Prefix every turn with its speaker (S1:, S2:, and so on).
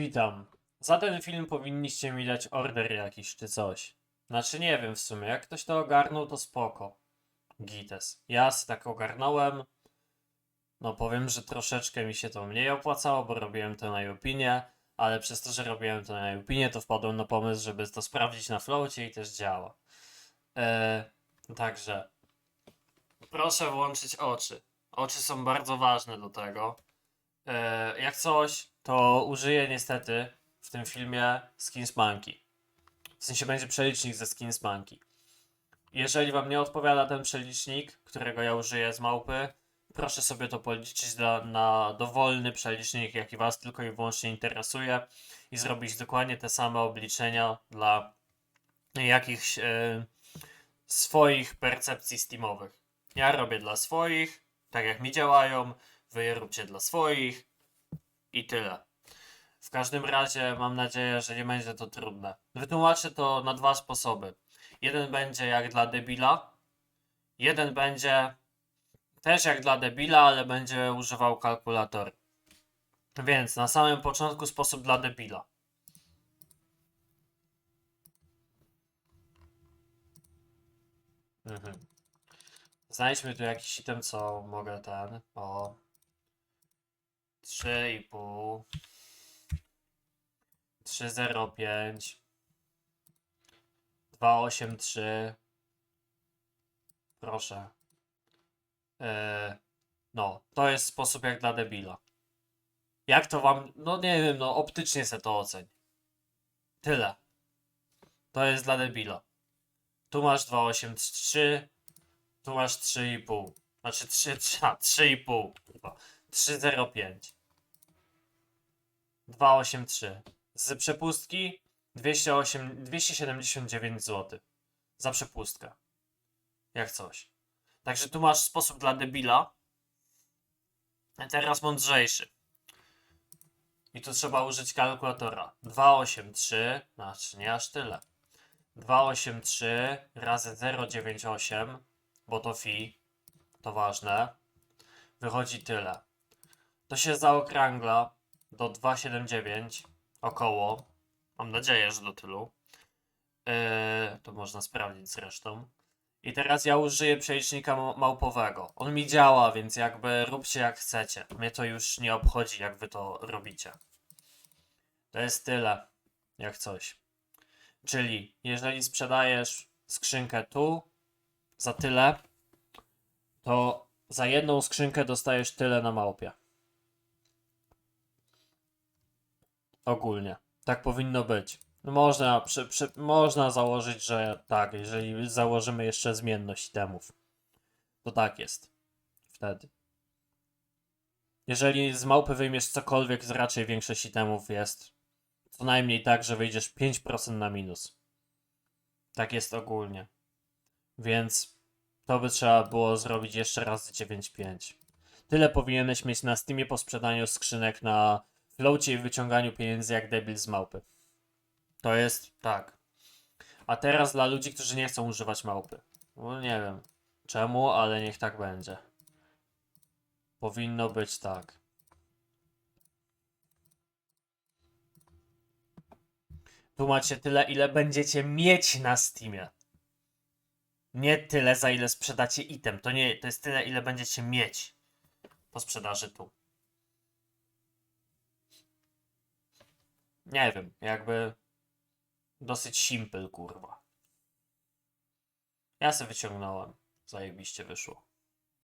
S1: Witam. Za ten film powinniście mi dać order jakiś czy coś. Znaczy nie wiem w sumie, jak ktoś to ogarnął to spoko. Gites. Ja se tak ogarnąłem. No powiem, że troszeczkę mi się to mniej opłacało, bo robiłem to na Jupinie, ale przez to, że robiłem to na Jupinie, to wpadłem na pomysł, żeby to sprawdzić na floacie i też działa. Eee, także proszę włączyć oczy. Oczy są bardzo ważne do tego. E, jak coś, to użyję niestety w tym filmie Skins Monkey. W sensie będzie przelicznik ze Skins Monkey. Jeżeli wam nie odpowiada ten przelicznik, którego ja użyję z małpy, proszę sobie to policzyć dla, na dowolny przelicznik, jaki was tylko i wyłącznie interesuje i zrobić dokładnie te same obliczenia dla jakichś e, swoich percepcji steamowych. Ja robię dla swoich, tak jak mi działają, wy róbcie dla swoich i tyle. W każdym razie mam nadzieję, że nie będzie to trudne. Wytłumaczę to na dwa sposoby. Jeden będzie jak dla debila, jeden będzie też jak dla debila, ale będzie używał kalkulator. Więc na samym początku sposób dla debila. Mhm. Znajdźmy tu jakiś item, co mogę ten. O. 3,5. 3,05. 2,83. Proszę. Eee, no, to jest sposób jak dla debila. Jak to wam. No nie wiem, no optycznie se to oceń. Tyle. To jest dla debila. Tu masz 2,83. Tu masz 3,5. Znaczy 3, 3, a, 3,5. Kurwa. 3,05. 2,83. Z przepustki 208, 279 zł. Za przepustkę. Jak coś. Także tu masz sposób dla debila. Teraz mądrzejszy. I tu trzeba użyć kalkulatora. 283, znaczy nie aż tyle. 283 razy 098, bo to fi, to ważne. Wychodzi tyle. To się zaokrągla do 279 około. Mam nadzieję, że do tylu. Yy, to można sprawdzić zresztą. I teraz ja użyję przelicznika ma- małpowego. On mi działa, więc jakby róbcie jak chcecie. Mnie to już nie obchodzi, jak wy to robicie. To jest tyle, jak coś. Czyli jeżeli sprzedajesz skrzynkę tu za tyle, to za jedną skrzynkę dostajesz tyle na małpie. Ogólnie. Tak powinno być. Można, przy, przy, można założyć, że tak, jeżeli założymy jeszcze zmienność itemów. To tak jest. Wtedy. Jeżeli z małpy wyjmiesz cokolwiek, z raczej większość itemów jest co najmniej tak, że wyjdziesz 5% na minus. Tak jest ogólnie. Więc to by trzeba było zrobić jeszcze raz 9.5. Tyle powinieneś mieć na Steamie po sprzedaniu skrzynek na floacie i wyciąganiu pieniędzy jak debil z małpy. To jest tak. A teraz dla ludzi, którzy nie chcą używać małpy. No nie wiem czemu, ale niech tak będzie. Powinno być tak. Tu macie tyle, ile będziecie mieć na Steamie. Nie tyle, za ile sprzedacie item. To nie, to jest tyle, ile będziecie mieć po sprzedaży tu. Nie wiem, jakby dosyć simple, kurwa. Ja se wyciągnąłem. Zajebiście wyszło.